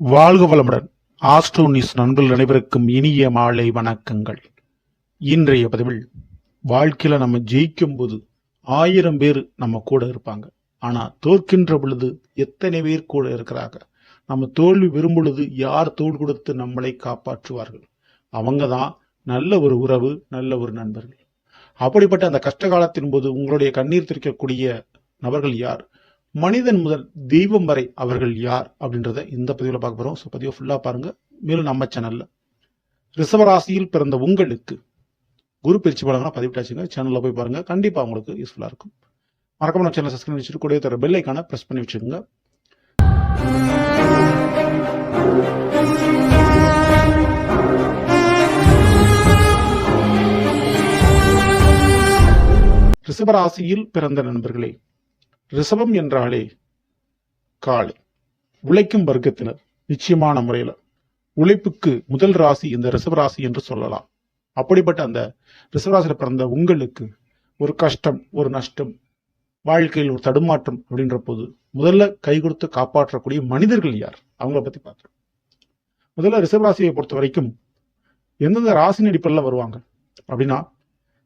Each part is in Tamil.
வாழ்க வளமுடன். ஆஸ்ட்ரோ நியூஸ் நண்பர்கள் அனைவருக்கும் இனிய மாலை வணக்கங்கள். இன்றைய பதிவில் வாழ்க்கையில நம்ம ஜெயிக்கும் போது ஆயிரம் பேர் நம்ம கூட இருப்பாங்க. ஆனா தோற்கின்ற பொழுது எத்தனை பேர் கூட இருக்கிறாங்க? நம்ம தோல்வி பெறும் பொழுது யார் தோல் கொடுத்து நம்மளை காப்பாற்றுவார்கள்? அவங்க தான் நல்ல ஒரு உறவு நல்ல ஒரு நண்பர்கள். அப்படிப்பட்ட அந்த கஷ்ட காலத்தின் போது உங்களுடைய கண்ணீர் திரிக்கக்கூடிய நபர்கள் யார்? மனிதன் முதல் தெய்வம் வரை அவர்கள் யார் அப்படின்றத இந்த பதிவில் பார்க்க போறோம். ஸோ பதிவை ஃபுல்லாக பாருங்க. மேலும் நம்ம சேனல்ல ரிஷபராசியில் பிறந்த உங்களுக்கு குரு பயிற்சி பலங்களாக பதிவிட்டாச்சுங்க சேனலில் போய் பாருங்க. கண்டிப்பாக உங்களுக்கு யூஸ்ஃபுல்லாக இருக்கும். மறக்காம நம்ம சேனல் சப்ஸ்கிரைப் வச்சுட்டு கூட தர பெல் ஐக்கான பிரஸ் பண்ணி வச்சுக்கோங்க. ரிஷபராசியில் பிறந்த நண்பர்களே ரிஷபம் என்றாலே காளை. உழைக்கும் வர்க்கத்தினர் நிச்சயமான முறையில். உழைப்புக்கு முதல் ராசி இந்த ரிஷபராசி என்று சொல்லலாம். அப்படிப்பட்ட அந்த ரிஷபராசியில பிறந்த உங்களுக்கு ஒரு கஷ்டம் ஒரு நஷ்டம் வாழ்க்கையில் ஒரு தடுமாற்றம் அப்படின்ற போது முதல்ல கை கொடுத்து காப்பாற்றக்கூடிய மனிதர்கள் யார்? அவங்கள பற்றி பார்த்தோம் முதல்ல ரிஷபராசியை பொறுத்த வரைக்கும் எந்தெந்த ராசி அடிப்படையில் வருவாங்க? அப்படின்னா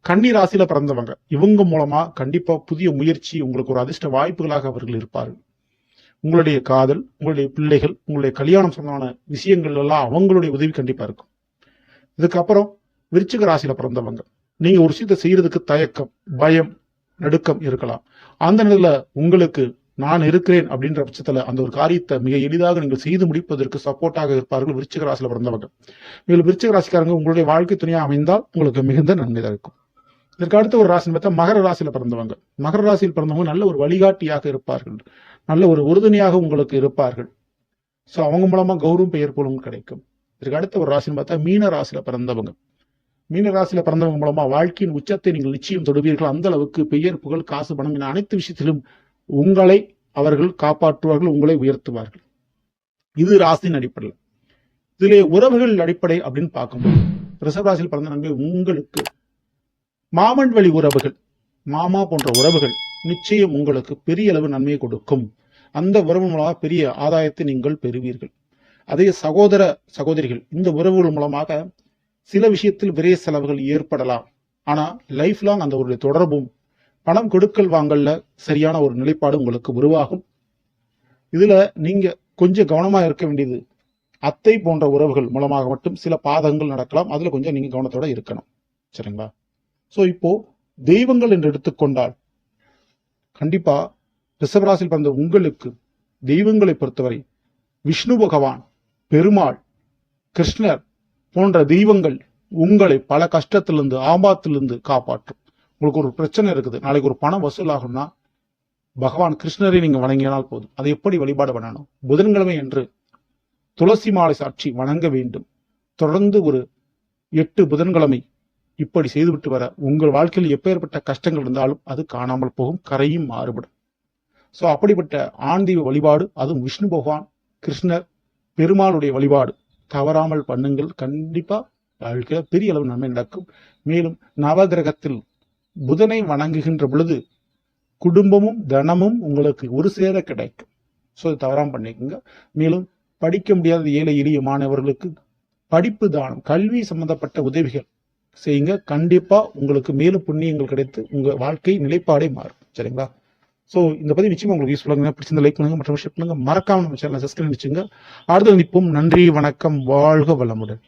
கன்னி ராசியில பிறந்தவங்க இவங்க மூலமா கண்டிப்பா புதிய முயற்சி உங்களுக்கு ஒரு அதிர்ஷ்ட வாய்ப்புகளாக அவர்கள் இருப்பார்கள். உங்களுடைய காதல் உங்களுடைய பிள்ளைகள் உங்களுடைய கல்யாணம் சொன்னான விஷயங்கள் எல்லாம் அவங்களுடைய உதவி கண்டிப்பா இருக்கும். இதுக்கப்புறம் விருச்சிக ராசியில பிறந்தவங்க நீங்க ஒரு விஷயத்தை செய்யறதுக்கு தயக்கம் பயம் நடுக்கம் இருக்கலாம். அந்த நிலையில உங்களுக்கு நான் இருக்கிறேன் அப்படின்ற பட்சத்துல அந்த ஒரு காரியத்தை மிக எளிதாக நீங்கள் செய்து முடிப்பதற்கு சப்போர்ட்டாக இருப்பார்கள் விருச்சிக ராசியில பிறந்தவங்க. மேலும் விருச்சிக ராசிக்காரங்க உங்களுடைய வாழ்க்கை துணையா அமைந்தால் உங்களுக்கு மிகுந்த நன்மை இருக்கும் இதற்கு அடுத்த ஒரு ராசின்னு பார்த்தா மகர ராசியில பிறந்தவங்க. மகர ராசியில் பிறந்தவங்க நல்ல ஒரு வழிகாட்டியாக இருப்பார்கள். நல்ல ஒரு உறுதுணையாக உங்களுக்கு இருப்பார்கள். சோ அவங்க மூலமா கௌரவம் பெயர் போலும் கிடைக்கும். இதற்கு அடுத்த ஒரு ராசின்னு பார்த்தா மீன ராசியில பிறந்தவங்க. மீன ராசியில பிறந்தவங்க மூலமா வாழ்க்கையின் உச்சத்தை நீங்கள் நிச்சயம் தொடுவீர்கள். அந்த அளவுக்கு பெயர் புகழ் காசு பணம் என அனைத்து விஷயத்திலும் உங்களை அவர்கள் காப்பாற்றுவார்கள் உங்களை உயர்த்துவார்கள். இது ராசியின் அடிப்படையில். இதிலே உறவுகள் அடிப்படை அப்படின்னு பார்க்கும்போது ராசியில் பிறந்த நம்பி உங்களுக்கு மாமன் வழி உறவுகள் மாமா போன்ற உறவுகள் நிச்சயம் உங்களுக்கு பெரிய அளவு நன்மையை கொடுக்கும். அந்த உறவு மூலமாக பெரிய ஆதாயத்தை நீங்கள் பெறுவீர்கள். அதே சகோதர சகோதரிகள் இந்த உறவுகள் மூலமாக சில விஷயத்தில் விரைய செலவுகள் ஏற்படலாம். ஆனால் லைஃப் லாங் அந்த ஒரு தொடர்பும் பணம் கொடுக்கல் வாங்கல்ல சரியான ஒரு நிலைப்பாடு உங்களுக்கு உருவாகும். இதில் நீங்கள் கொஞ்சம் கவனமாக இருக்க வேண்டியது அத்தை போன்ற உறவுகள் மூலமாக மட்டும் சில பாதங்கள் நடக்கலாம். அதில் கொஞ்சம் நீங்கள் கவனத்தோடு இருக்கணும். சரிங்களா? ஸோ இப்போ தெய்வங்கள் என்று எடுத்துக்கொண்டால் கண்டிப்பா ரிஷபராசியில் பிறந்த உங்களுக்கு தெய்வங்களை பொறுத்தவரை விஷ்ணு பகவான் பெருமாள் கிருஷ்ணர் போன்ற தெய்வங்கள் உங்களை பல கஷ்டத்திலிருந்து ஆபாத்திலிருந்து காப்பாற்றும். உங்களுக்கு ஒரு பிரச்சனை இருக்குது நாளைக்கு ஒரு பணம் வசூலாகும்னா பகவான் கிருஷ்ணரை நீங்க வணங்கினால் போதும். அதை எப்படி வழிபாடு பண்ணணும்? புதன்கிழமை என்று துளசி மாலை சாட்சி வணங்க வேண்டும். தொடர்ந்து ஒரு எட்டு புதன்கிழமை இப்படி செய்துவிட்டு வர உங்கள் வாழ்க்கையில் எப்பேற்பட்ட கஷ்டங்கள் இருந்தாலும் அது காணாமல் போகும் கரையும் மாறுபடும். ஸோ அப்படிப்பட்ட ஆன்தீவ வழிபாடு அதுவும் விஷ்ணு பகவான் கிருஷ்ணர் பெருமாளுடைய வழிபாடு. தவறாமல் பண்ணுங்கள் கண்டிப்பாக வாழ்க்கையில் பெரிய அளவு நன்மை நடக்கும். மேலும் நவகிரகத்தில் புதனை வணங்குகின்ற பொழுது குடும்பமும் தனமும் உங்களுக்கு ஒரு சேர கிடைக்கும். ஸோ தவறாம பண்ணிக்கோங்க. மேலும் படிக்க முடியாத ஏழை எளிய மாணவர்களுக்கு படிப்பு தானம் கல்வி சம்பந்தப்பட்ட உதவிகள் செய்யுங்க. கண்டிப்பா உங்களுக்கு மேலும் புண்ணியங்கள் கிடைத்து உங்க வாழ்க்கை நிலைப்பாடே மாறும். சரிங்களா? ஸோ இந்த பதிவு நிச்சயமாக உங்களுக்கு யூஸ்ஃபுல்லாக பிடிச்சிருந்த லைக் பண்ணுங்க மற்றும் ஷேர் பண்ணுங்க. மறக்காம நம்ம சேனலை சப்ஸ்கிரைப் வச்சுங்க அடுத்து நிற்போம் நன்றி வணக்கம். வாழ்க வளமுடன்.